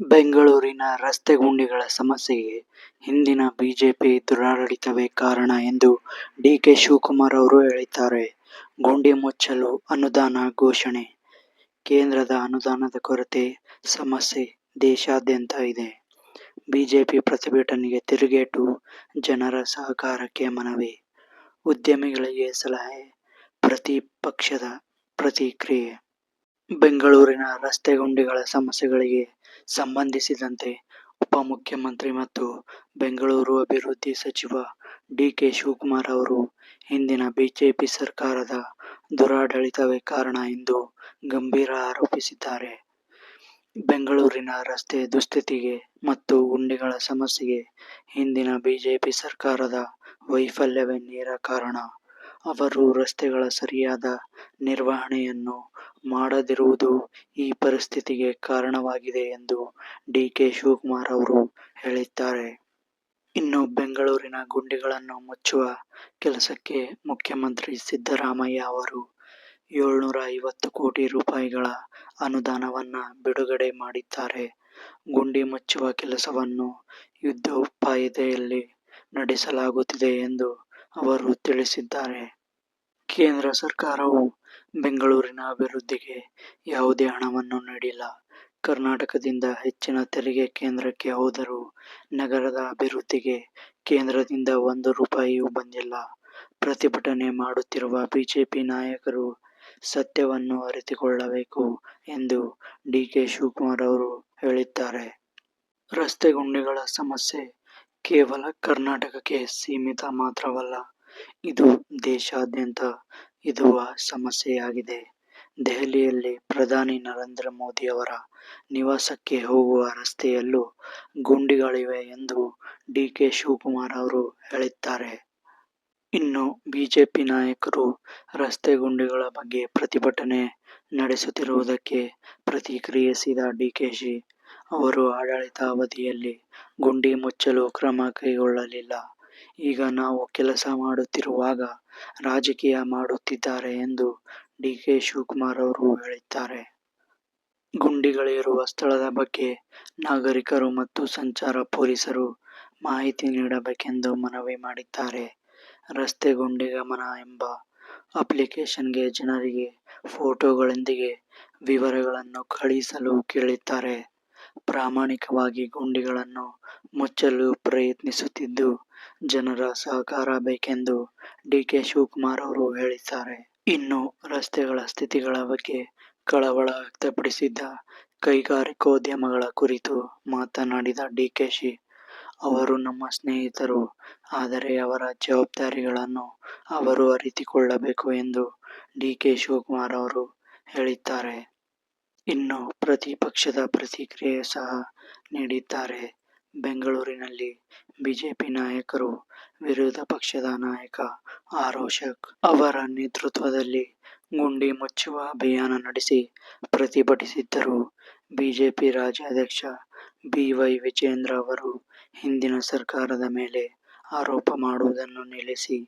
ಬೆಂಗಳೂರಿನ ರಸ್ತೆ ಗುಂಡಿಗಳ ಸಮಸ್ಯೆಗೆ ಹಿಂದಿನ ಬಿಜೆಪಿ ದುರಾಡಳಿತವೇ ಕಾರಣ ಎಂದು ಡಿಕೆ ಶಿವಕುಮಾರ್ ಅವರು ಹೇಳಿದ್ದಾರೆ. ಗುಂಡಿ ಮುಚ್ಚಲು ಅನುದಾನ ಘೋಷಣೆ: ಕೇಂದ್ರದ ಅನುದಾನದ ಕೊರತೆ ಸಮಸ್ಯೆ ದೇಶಾದ್ಯಂತ ಇದೆ. ಬಿಜೆಪಿ ಪ್ರತಿಭಟನೆಗೆ ತಿರುಗೇಟು, ಜನರ ಸಹಕಾರಕ್ಕೆ ಮನವಿ, ಉದ್ಯಮಿಗಳಿಗೆ ಸಲಹೆ, ಪ್ರತಿಪಕ್ಷದ ಪ್ರತಿಕ್ರಿಯೆ. ಬೆಂಗಳೂರಿನ ರಸ್ತೆ ಗುಂಡಿಗಳ ಸಮಸ್ಯೆಗಳಿಗೆ ಸಂಬಂಧಿಸಿದಂತೆ ಉಪಮುಖ್ಯಮಂತ್ರಿ ಮತ್ತು ಬೆಂಗಳೂರು ಅಭಿವೃದ್ಧಿ ಸಚಿವ ಡಿ. ಕೆ. ಶಿವಕುಮಾರ್ ಅವರು ಹಿಂದಿನ ಬಿಜೆಪಿ ಸರ್ಕಾರದ ದುರಾಡಳಿತವೇ ಕಾರಣ ಎಂದು ಗಂಭೀರ ಆರೋಪಿಸಿದ್ದಾರೆ. ಬೆಂಗಳೂರಿನ ರಸ್ತೆ ದುಸ್ಥಿತಿಗೆ ಮತ್ತು ಗುಂಡಿಗಳ ಸಮಸ್ಯೆಗೆ ಹಿಂದಿನ ಬಿಜೆಪಿ ಸರ್ಕಾರದ ವೈಫಲ್ಯವೇ ನೇರ ಕಾರಣ. ಅವರು ರಸ್ತೆಗಳ ಸರಿಯಾದ ನಿರ್ವಹಣೆಯನ್ನು ಮಾಡದಿರುವುದು ಈ ಪರಿಸ್ಥಿತಿಗೆ ಕಾರಣವಾಗಿದೆ ಎಂದು ಡಿ. ಕೆ. ಶಿವಕುಮಾರ್ ಅವರು ಹೇಳಿದ್ದಾರೆ. ಇನ್ನು ಬೆಂಗಳೂರಿನ ಗುಂಡಿಗಳನ್ನು ಮುಚ್ಚುವ ಕೆಲಸಕ್ಕೆ ಮುಖ್ಯಮಂತ್ರಿ ಸಿದ್ದರಾಮಯ್ಯ ಅವರು ಏಳ್ನೂರ ಐವತ್ತು ಕೋಟಿ ರೂಪಾಯಿಗಳ ಅನುದಾನವನ್ನು ಬಿಡುಗಡೆ ಮಾಡಿದ್ದಾರೆ. ಗುಂಡಿ ಮುಚ್ಚುವ ಕೆಲಸವನ್ನು ಯುದ್ಧೋಪಾಯದಲ್ಲಿ ನಡೆಸಲಾಗುತ್ತಿದೆ ಎಂದು ಅವರು ತಿಳಿಸಿದ್ದಾರೆ. ಕೇಂದ್ರ ಸರ್ಕಾರವು ಬೆಂಗಳೂರಿನ ಅಭಿವೃದ್ಧಿಗೆ ಯಾವುದೇ ಹಣವನ್ನು ನೀಡಿಲ್ಲ. ಕರ್ನಾಟಕದಿಂದ ಹೆಚ್ಚಿನ ತೆರಿಗೆ ಕೇಂದ್ರಕ್ಕೆ ಹೋದರೂ ನಗರದ ಅಭಿವೃದ್ಧಿಗೆ ಕೇಂದ್ರದಿಂದ ಒಂದು ರೂಪಾಯಿಯೂ ಬಂದಿಲ್ಲ. ಪ್ರತಿಭಟನೆ ಮಾಡುತ್ತಿರುವ ಬಿಜೆಪಿ ನಾಯಕರು ಸತ್ಯವನ್ನು ಅರಿತುಕೊಳ್ಳಬೇಕು ಎಂದು ಡಿ. ಕೆ. ಶಿವಕುಮಾರ್ ಅವರು ಹೇಳಿದ್ದಾರೆ. ರಸ್ತೆ ಗುಂಡಿಗಳ ಸಮಸ್ಯೆ ಕೇವಲ ಕರ್ನಾಟಕಕ್ಕೆ ಸೀಮಿತ ಮಾತ್ರವಲ್ಲ, ಇದು ದೇಶಾದ್ಯಂತ ಇರುವ ಸಮಸ್ಯೆಯಾಗಿದೆ. ದೆಹಲಿಯಲ್ಲಿ ಪ್ರಧಾನಿ ನರೇಂದ್ರ ಮೋದಿ ಅವರ ನಿವಾಸಕ್ಕೆ ಹೋಗುವ ರಸ್ತೆಯಲ್ಲೂ ಗುಂಡಿಗಳಿವೆ ಎಂದು ಡಿ. ಕೆ. ಶಿವಕುಮಾರ್ ಅವರು ಹೇಳಿದ್ದಾರೆ. ಇನ್ನು ಬಿಜೆಪಿ ನಾಯಕರು ರಸ್ತೆ ಗುಂಡಿಗಳ ಬಗ್ಗೆ ಪ್ರತಿಭಟನೆ ನಡೆಸುತ್ತಿರುವುದಕ್ಕೆ ಪ್ರತಿಕ್ರಿಯಿಸಿದ ಡಿಕೆಶಿ ಅವರು ಆಡಳಿತಾವಧಿಯಲ್ಲಿ ಗುಂಡಿ ಮುಚ್ಚಲು ಕ್ರಮ ಕೈಗೊಳ್ಳಲಿಲ್ಲ. ಈಗ ನಾವು ಕೆಲಸ ಮಾಡುತ್ತಿರುವಾಗ ರಾಜಕೀಯ ಮಾಡುತ್ತಿದ್ದಾರೆ ಎಂದು ಡಿ. ಕೆ. ಶಿವಕುಮಾರ್ ಅವರು ಹೇಳಿದ್ದಾರೆ. ಗುಂಡಿಗಳಿರುವ ಸ್ಥಳದ ಬಗ್ಗೆ ನಾಗರಿಕರು ಮತ್ತು ಸಂಚಾರ ಪೊಲೀಸರು ಮಾಹಿತಿ ನೀಡಬೇಕೆಂದು ಮನವಿ ಮಾಡಿದ್ದಾರೆ. ರಸ್ತೆ ಗುಂಡಿ ಗಮನ ಎಂಬ ಅಪ್ಲಿಕೇಶನ್ಗೆ ಜನರಿಗೆ ಫೋಟೋಗಳೊಂದಿಗೆ ವಿವರಗಳನ್ನು ಕಳಿಸಲು ಕೇಳಿದ್ದಾರೆ. ಪ್ರಾಮಾಣಿಕವಾಗಿ ಗುಂಡಿಗಳನ್ನು ಮುಚ್ಚಲು ಪ್ರಯತ್ನಿಸುತ್ತಿದ್ದು, ಜನರ ಸಹಕಾರ ಬೇಕೆಂದು ಡಿ. ಕೆ. ಶಿವಕುಮಾರ್ ಅವರು ಹೇಳಿದ್ದಾರೆ. ಇನ್ನು ರಸ್ತೆಗಳ ಸ್ಥಿತಿಗಳ ಬಗ್ಗೆ ಕಳವಳ ವ್ಯಕ್ತಪಡಿಸಿದ್ದ ಕೈಗಾರಿಕೋದ್ಯಮಗಳ ಕುರಿತು ಮಾತನಾಡಿದ ಡಿಕೆಶಿ ಅವರು ನಮ್ಮ ಸ್ನೇಹಿತರು. ಆದರೆ ಅವರ ಜವಾಬ್ದಾರಿಗಳನ್ನು ಅವರು ಅರಿತುಕೊಳ್ಳಬೇಕು ಎಂದು ಡಿ. ಕೆ. ಶಿವಕುಮಾರ್ ಅವರು ಹೇಳಿದ್ದಾರೆ. ಇನ್ನು ಪ್ರತಿಪಕ್ಷದ ಪ್ರತಿಕ್ರಿಯೆ ಸಹ ನೀಡಿದ್ದಾರೆ. ಬೆಂಗಳೂರಿನಲ್ಲಿ ಬಿಜೆಪಿ ನಾಯಕರು ವಿರೋಧ ಪಕ್ಷದ ನಾಯಕ ಆರ್. ಅವರ ನೇತೃತ್ವದಲ್ಲಿ ಗುಂಡಿ ಮುಚ್ಚುವ ಅಭಿಯಾನ ನಡೆಸಿ ಪ್ರತಿಭಟಿಸಿದ್ದರು. ಬಿಜೆಪಿ ರಾಜ್ಯಾಧ್ಯಕ್ಷ ಬಿ. ವೈ. ವಿಜೇಂದ್ರ ಅವರು ಹಿಂದಿನ ಸರ್ಕಾರದ ಮೇಲೆ ಆರೋಪ ಮಾಡುವುದನ್ನು ನಿಲ್ಲಿಸಿ,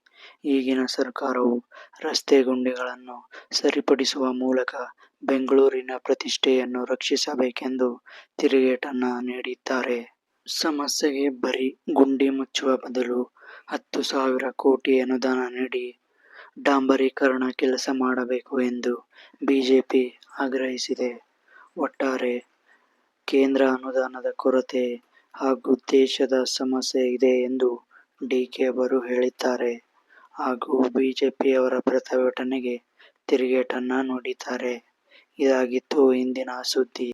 ಈಗಿನ ಸರ್ಕಾರವು ರಸ್ತೆ ಗುಂಡಿಗಳನ್ನು ಸರಿಪಡಿಸುವ ಮೂಲಕ ಬೆಂಗಳೂರಿನ ಪ್ರತಿಷ್ಠೆಯನ್ನು ರಕ್ಷಿಸಬೇಕೆಂದು ತಿರುಗೇಟನ್ನು ನೀಡಿದ್ದಾರೆ. ಸಮಸ್ಯೆಗೆ ಬರೀ ಗುಂಡಿ ಮುಚ್ಚುವ ಬದಲು ಹತ್ತು ಸಾವಿರ ಕೋಟಿ ಅನುದಾನ ನೀಡಿ ಡಾಂಬರೀಕರಣ ಕೆಲಸ ಮಾಡಬೇಕು ಎಂದು ಬಿಜೆಪಿ ಆಗ್ರಹಿಸಿದೆ. ಒಟ್ಟಾರೆ ಕೇಂದ್ರ ಅನುದಾನದ ಕೊರತೆ ಹಾಗೂ ದೇಶದ ಸಮಸ್ಯೆ ಇದೆ ಎಂದು ಡಿ. ಕೆ. ಅವರು ಹೇಳಿದ್ದಾರೆ ಹಾಗೂ ಬಿಜೆಪಿಯವರ ಪ್ರತಿಭಟನೆಗೆ ತಿರುಗೇಟನ್ನ ನೀಡಿದ್ದಾರೆ. ಇದಾಗಿತ್ತು ಇಂದಿನ ಸುದ್ದಿ.